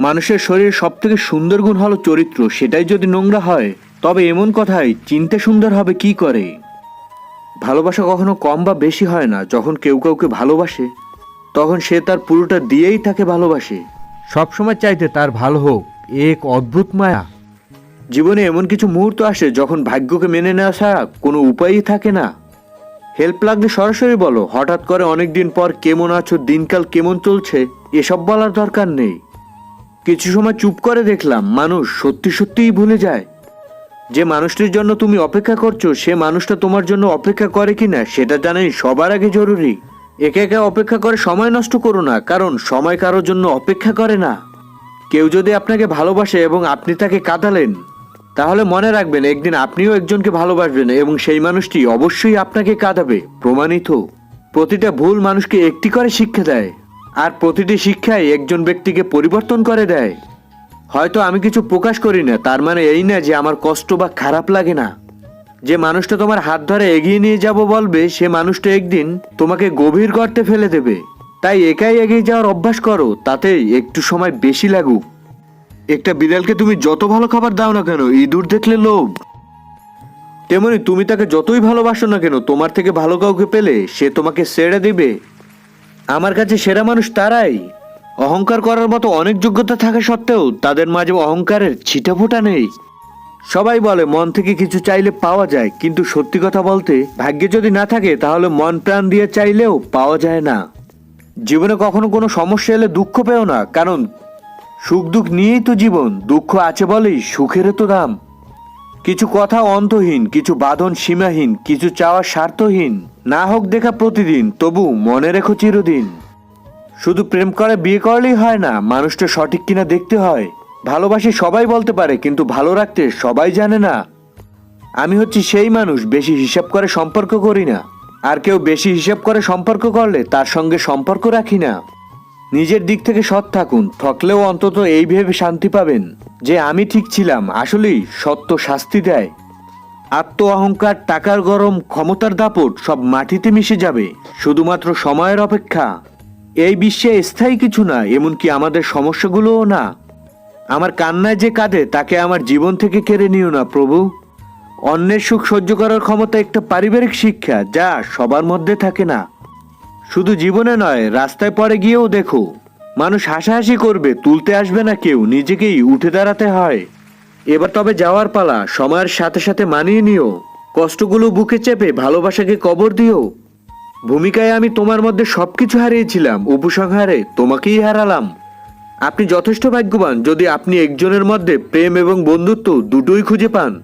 মানুষের শরীর সব থেকে সুন্দর গুণ হলো চরিত্র, সেটাই যদি নোংরা হয়, তবে এমন কথাই চিনতে সুন্দর হবে কি করে? ভালোবাসা কখনো কম বা বেশি হয় না, যখন কেউ কাউকে ভালোবাসে, তখন সে তার পুরোটা দিয়েই তাকে ভালোবাসে। সবসময় চাইতে তার ভালো হোক, এক অদ্ভুত মায়া। জীবনে এমন কিছু মুহূর্ত আসে যখন ভাগ্যকে মেনে নেওয়া ছাড়া কোনো উপায়ই থাকে না। হেল্প লাগলে সরাসরি বলো, হঠাৎ করে অনেক দিন পর কেমন আছো, দিনকাল কেমন চলছে, এসব বলার দরকার নেই। কিছু সময় চুপ করে দেখলাম মানুষ সত্যি সত্যিই ভুলে যায়। যে মানুষটির জন্য তুমি অপেক্ষা করছ, সে মানুষটা তোমার জন্য অপেক্ষা করে কিনা সেটা জানাই সবার আগে জরুরি। একে একে অপেক্ষা করে সময় নষ্ট করো না, কারণ সময় কারোর জন্য অপেক্ষা করে না। কেউ যদি আপনাকে ভালোবাসে এবং আপনি তাকে কাঁদালেন, তাহলে মনে রাখবেন একদিন আপনিও একজনকে ভালোবাসবেন এবং সেই মানুষটি অবশ্যই আপনাকে কাঁদাবে, প্রমাণিত। প্রতিটা ভুল মানুষকে একটি করে শিক্ষা দেয়। আর প্রতিটি শিক্ষাই একজন ব্যক্তিকে পরিবর্তন করে দেয়। হয়তো আমি কিছু প্রকাশ করি না, তার মানে এই না যে আমার কষ্ট বা খারাপ লাগে না। যে মানুষটা তোমার হাত ধরে এগিয়ে নিয়ে যাব বলবে, সে মানুষটা একদিন তোমাকে গভীর গর্তে ফেলে দেবে। তাই একাই এগিয়ে যাওয়ার অভ্যাস করো তাতে একটু সময় বেশি লাগুক। একটা বিড়ালকে তুমি যত ভালো খাবার দাও না কেন, ইঁদুর দেখলে লোভ। তেমনি তুমি তাকে যতই ভালোবাসো না কেন, তোমার থেকে ভালো কাউকে পেলে সে তোমাকে ছেড়ে দিবে। আমার কাছে সেরা মানুষ তারাই। অহংকার করার মতো অনেক যোগ্যতা থাকা সত্ত্বেও তাদের মাঝে অহংকারের ছিটাফোঁটা নেই। সবাই বলে, মন থেকে কিছু চাইলে পাওয়া যায়, কিন্তু সত্যি কথা বলতে, ভাগ্যে যদি না থাকে, তাহলে মন প্রাণ দিয়ে চাইলেও পাওয়া যায় না। জীবনে কখনো কোনো সমস্যা এলে দুঃখ পেও না, কারণ সুখ দুঃখ নিয়েই তো জীবন, দুঃখ আছে বলেই সুখের তো দাম। কিছু কথা অন্তহীন, কিছু বাঁধন সীমাহীন, কিছু চাওয়া স্বার্থহীন। না হোক দেখা প্রতিদিন, তবু মনে রেখো চিরদিন। শুধু প্রেম করে, বিয়ে করলেই হয় না, মানুষটা সঠিক কিনা দেখতে হয়। ভালোবাসি সবাই বলতে পারে, কিন্তু ভালো রাখতে সবাই জানে না। আমি হচ্ছি সেই মানুষ, বেশি হিসাব করে সম্পর্ক করি না। আর কেউ বেশি হিসাব করে সম্পর্ক করলে তার সঙ্গে সম্পর্ক রাখি না। নিজের দিক থেকে সৎ থাকুন থকলেও অন্তত এই ভেবে শান্তি পাবেন যে আমি ঠিক ছিলাম, আসলেই সত্য শাস্তি দেয়। আত্ম অহংকার, টাকার গরম, ক্ষমতার দাপট, সব মাটিতে মিশে যাবে। শুধুমাত্র সময়ের অপেক্ষা। এই বিশ্বে স্থায়ী কিছু না, এমনকি আমাদের সমস্যাগুলোও না। আমার কান্নায় যে কাঁদে, তাকে আমার জীবন থেকে কেড়ে নিও না, প্রভু। অন্যের সুখ সহ্য করার ক্ষমতা একটা পারিবারিক শিক্ষা, যা সবার মধ্যে থাকে না। শুধু জীবনে নয়, রাস্তায় পরে গিয়েও দেখো। মানুষ হাসাহাসি করবে, তুলতে আসবে না কেউ, নিজেকেই উঠে দাঁড়াতে হয়। এবার তবে যাওয়ার পালা, সময়ের সাথে সাথে মানিয়ে নিও। কষ্টগুলো বুকে চেপে ভালোবাসাকে কবর দিও। ভূমিকায় আমি তোমার মধ্যে সবকিছু হারিয়েছিলাম, উপসংহারে তোমাকেই হারালাম। আপনি যথেষ্ট ভাগ্যবান যদি আপনি একজনের মধ্যে প্রেম এবং বন্ধুত্ব দুটোই খুঁজে পান।